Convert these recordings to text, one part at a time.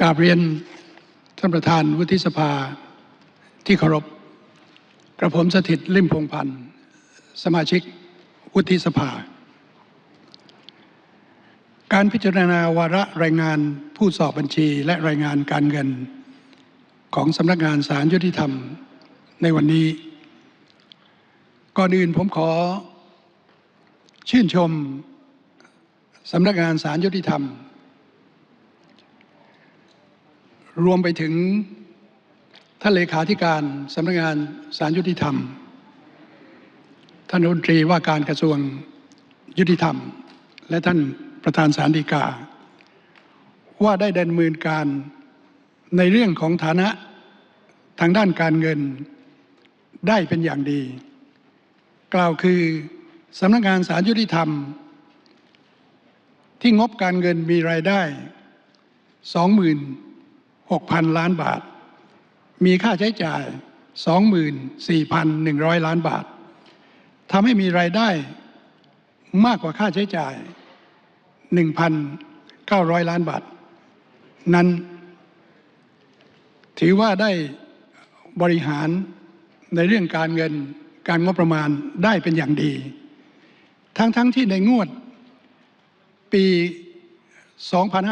กราบเรียนท่านประธานวุฒิสภาที่เคารพกระผมสถิตลิมพงพันธ์สมาชิกวุฒิสภา การพิจารณาวาระรายงานผู้สอบบัญชีและรายงานการเงิน ของสำนักงานสารยุติธรรมในวันนี้ ก่อนอื่นผมขอชื่นชมสำนักงานสารยุติธรรม รวมไปถึงท่านเลขาธิการสำนักงานสารยุติธรรม ท่านรัฐมนตรีว่าการกระทรวงยุติธรรม และท่านประธานสารดีกา ว่าได้ดำเนินการในเรื่องของฐานะทางด้านการเงินได้เป็นอย่างดี กล่าวคือสำนักงานสารยุติธรรม ที่งบการเงินมีรายได้ 20,000 6,000 ล้านบาท มีค่าใช้จ่าย 24,100 ล้านบาททำให้มีรายได้มากกว่าค่าใช้จ่าย 1,900 ล้านบาท นั้นถือว่าได้บริหารในเรื่องการเงินการงบประมาณได้เป็นอย่างดี ทั้งๆทที่ในงวดปี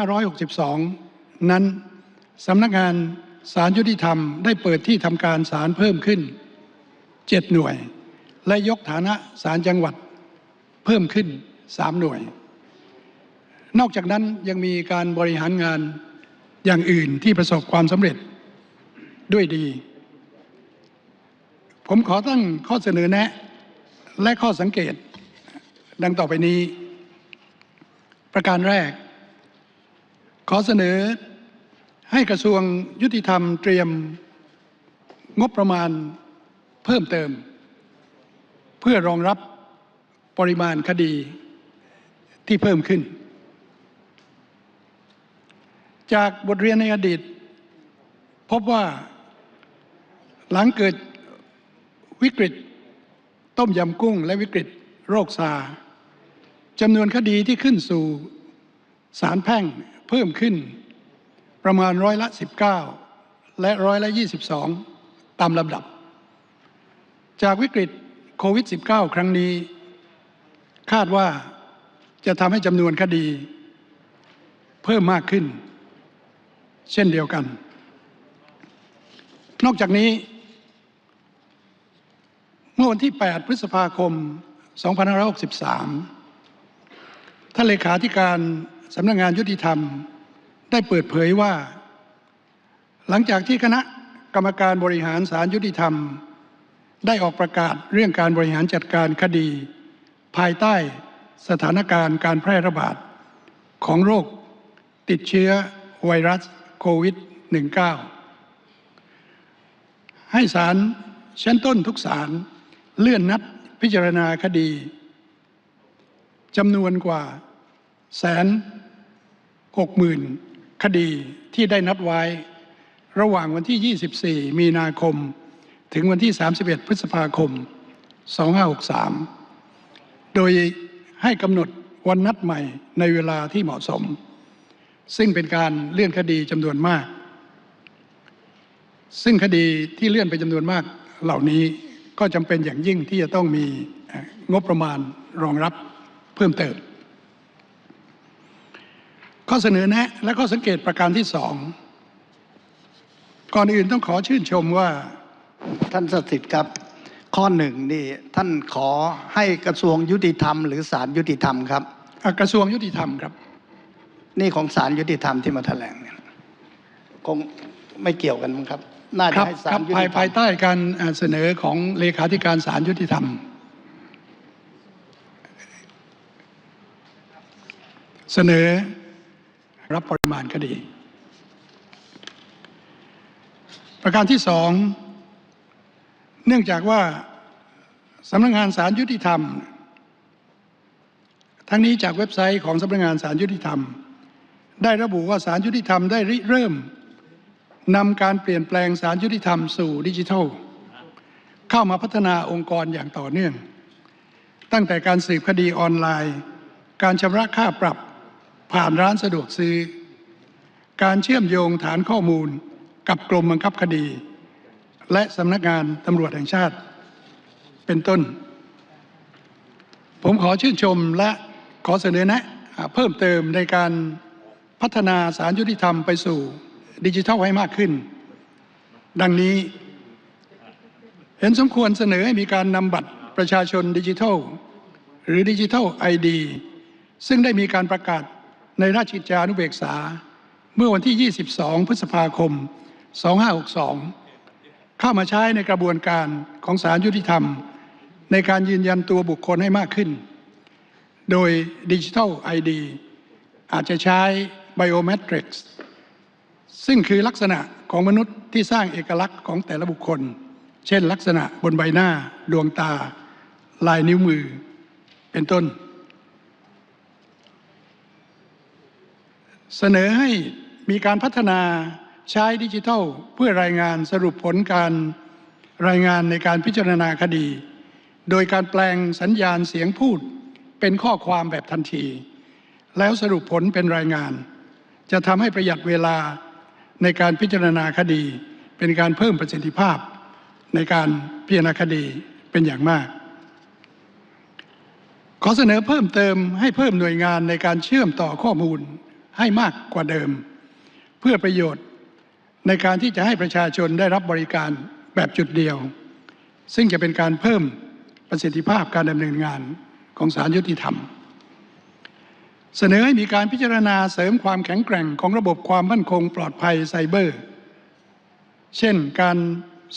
2562 นั้น สำนักงานสารยุติธรรมได้เปิดที่ทำการศาลเพิ่มขึ้น 7 หน่วย และยกฐานะศาลจังหวัดเพิ่มขึ้น 3 หน่วย นอกจากนั้นยังมีการบริหารงานอย่างอื่นที่ประสบความสำเร็จด้วยดี ผมขอตั้งข้อเสนอแนะและข้อสังเกต ดังต่อไปนี้ ประการแรก ขอเสนอ ให้กระทรวงยุติธรรมเตรียมงบประมาณเพิ่มเติม เพื่อรองรับปริมาณคดีที่เพิ่มขึ้น จากบทเรียนในอดีต พบว่าหลังเกิดวิกฤตต้มยำกุ้งและวิกฤตโรคซาจำนวนคดีที่ขึ้นสู่ศาลแพ่งเพิ่มขึ้น ประมาณร้อยละ 19 และร้อยละ 22 ตามลำดับ จากวิกฤตโควิด -19 ครั้งนี้ คาดว่าจะทำให้จำนวนคดี เพิ่มมากขึ้น เช่นเดียวกัน นอกจากนี้ เมื่อวันที่ 8 พฤษภาคม 2563ท่านเลขาธิการสำนักงงานยุติธรรม ได้เปิดเผยว่า หลังจากที่คณะกรรมการบริหารศาลยุติธรรม ได้ออกประกาศเรื่องการบริหารจัดการคดี ภายใต้สถานการณ์การแพร่ระบาด ของโรคติดเชื้อไวรัสโควิด -19 ให้ศาลชั้นต้นทุกศาลเลื่อนนัดพิจารณาคดีจำนวนกว่าแสนหกหมื่น คดีที่ได้นัดไว้ระหว่างวันที่ 24 มีนาคม ถึงวันที่ 31 พฤษภาคม 2563 โดยให้กำหนดวันนัดใหม่ในเวลาที่เหมาะสม ซึ่งเป็นการเลื่อนคดีจำนวนมาก ซึ่งคดีที่เลื่อนไปจำนวนมากเหล่านี้ก็จำเป็นอย่างยิ่งที่จะต้องมีงบประมาณรองรับเพิ่มเติม ข้อเสนอแนะและข้อสังเกตประการที่สองก่อนอื่นต้องขอชื่นชมว่าท่านสถิตย์ครับ ข้อหนึ่งนี่ท่านขอให้กระทรวงยุติธรรม หรือศาลยุติธรรมครับอะกระทรวงยุติธรรมครับ นี่ของศาลยุติธรรมที่มาแถลงเนี่ยคงไม่เกี่ยวกันมั้งครับ น่าคจะรับให้คศารัลบยุภายติธรภารยมใต้การอ่าเสนอของเลขาธิการศาลยุติธรรม เสนอ รับปริมาณคดี ประการที่สองเนื่องจากว่าสำนักงานศาลยุติธรรม ทั้งนี้จากเว็บไซต์ของสำนักงานศาลยุติธรรม ได้ระบุว่าศาลยุติธรรมได้ริเริ่มนำการเปลี่ยนแปลงสารยุติธรรมสู่ดิจิทัล เข้ามาพัฒนาองค์กรอย่างต่อเนื่อง ตั้งแต่การสืบคดีออนไลน์ การชำระค่าปรับ ร้านสะดวกซื้อ การเชื่อมโยงฐานข้อมูลกับกรมบังคับคดี และสำนักงานตำรวจแห่งชาติ เป็นต้น ผมขอชื่นชมและขอเสนอแนะเพิ่มเติมในการพัฒนาสารยุติธรรมไปสู่ดิจิทัลให้มากขึ้น ดังนี้เห็นสมควรเสนอให้มีการนำบัตรประชาชนดิจิทัล หรือดิจิทัลไอดีซึ่งได้มีการประกาศ ในราชกิจจานุเบกษา เมื่อวันที่ 22 พฤษภาคม 2562 เข้ามาใช้ในกระบวนการของศาลยุติธรรม ในการยืนยันตัวบุคคลให้มากขึ้น โดยดิจิทัลไอดีอาจจะใช้ Biometrics ซึ่งคือลักษณะของมนุษย์ที่สร้างเอกลักษณ์ของแต่ละบุคคล เช่นลักษณะบนใบหน้า ดวงตา ลายนิ้วมือ เป็นต้น เสนอให้มีการพัฒนาใช้ดิจิทัล เพื่อรายงานสรุปผลการรายงานในการพิจารณาคดี โดยการแปลงสัญญาณเสียงพูดเป็นข้อความแบบทันที แล้วสรุปผลเป็นรายงาน จะทำให้ประหยัดเวลาในการพิจารณาคดี เป็นการเพิ่มประสิทธิภาพ ในการพิจารณาคดีเป็นอย่างมาก ขอเสนอเพิ่มเติมให้เพิ่มหน่วยงานในการเชื่อมต่อข้อมูล ให้มากกว่าเดิม เพื่อประโยชน์ในการที่จะให้ประชาชนได้รับบริการแบบจุดเดียว ซึ่งจะเป็นการเพิ่มประสิทธิภาพการดำเนินงานของศาลยุติธรรม เสนอให้มีการพิจารณาเสริมความแข็งแกร่งของระบบความมั่นคงปลอดภัยไซเบอร์ เช่นการ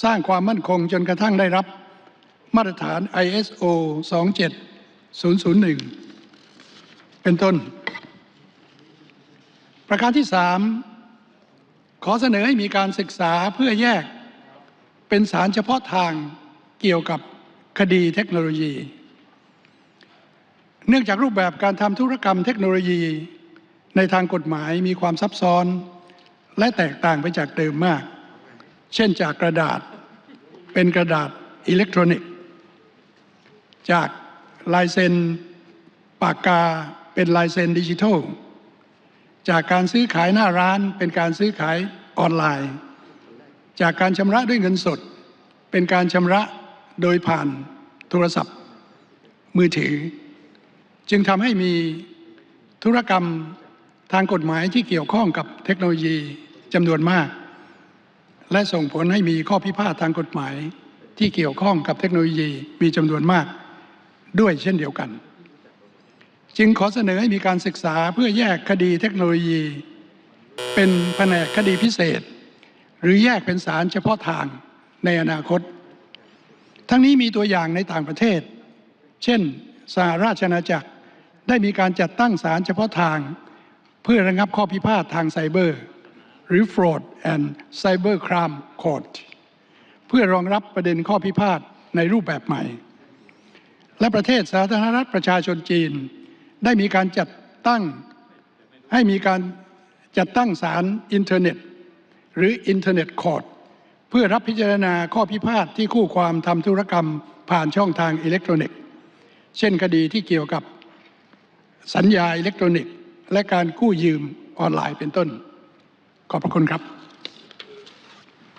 สร้างความมั่นคงจนกระทั่งได้รับมาตรฐาน ISO 27001 เป็นต้น ประการที่สามขอเสนอให้มีการศึกษาเพื่อแยกเป็นสารเฉพาะทางเกี่ยวกับคดีเทคโนโลยี เนื่องจากรูปแบบการทำธุรกรรมเทคโนโลยี ในทางกฎหมายมีความซับซ้อน และแตกต่างไปจากเดิมมาก เช่นจากกระดาษเป็นกระดาษอิเล็กทรอนิกส์ จากลายเซ็นปากกาเป็นลายเซ็นดิจิทัล จากการซื้อขายหน้าร้านเป็นการซื้อขายออนไลน์ จากการชำระด้วยเงินสด เป็นการชำระโดยผ่านโทรศัพท์ มือถือ จึงทำให้มีธุรกรรมทางกฎหมายที่เกี่ยวข้องกับเทคโนโลยีจำนวนมาก และส่งผลให้มีข้อพิพาททางกฎหมายที่เกี่ยวข้องกับเทคโนโลยีมีจำนวนมาก ด้วยเช่นเดียวกัน จึงขอเสนอให้มีการศึกษาเพื่อแยกคดีเทคโนโลยี เป็นแผนกคดีพิเศษ หรือแยกเป็นสารเฉพาะทางในอนาคต ทั้งนี้มีตัวอย่างในต่างประเทศ เช่นสหราชอาณาจักรได้มีการจัดตั้งศาลเฉพาะทาง เพื่อระงับข้อพิพาททางไซเบอร์ หรือ Fraud and Cyber Crime Court เพื่อรองรับประเด็นข้อพิพาทในรูปแบบใหม่ และประเทศสาธารณรัฐประชาชนจีน ได้มีการจัดตั้งให้มีการจัดตั้งศาลอินเทอร์เน็ต หรืออินเทอร์เน็ตคอร์ดเพื่อรับพิจารณาข้อพิพาทที่คู่ความทำธุรกรรมผ่านช่องทางอิเล็กทรอนิกส์ เช่นคดีที่เกี่ยวกับสัญญาอิเล็กทรอนิกส์ และการกู้ยืมออนไลน์เป็นต้น ขอบพระคุณครับ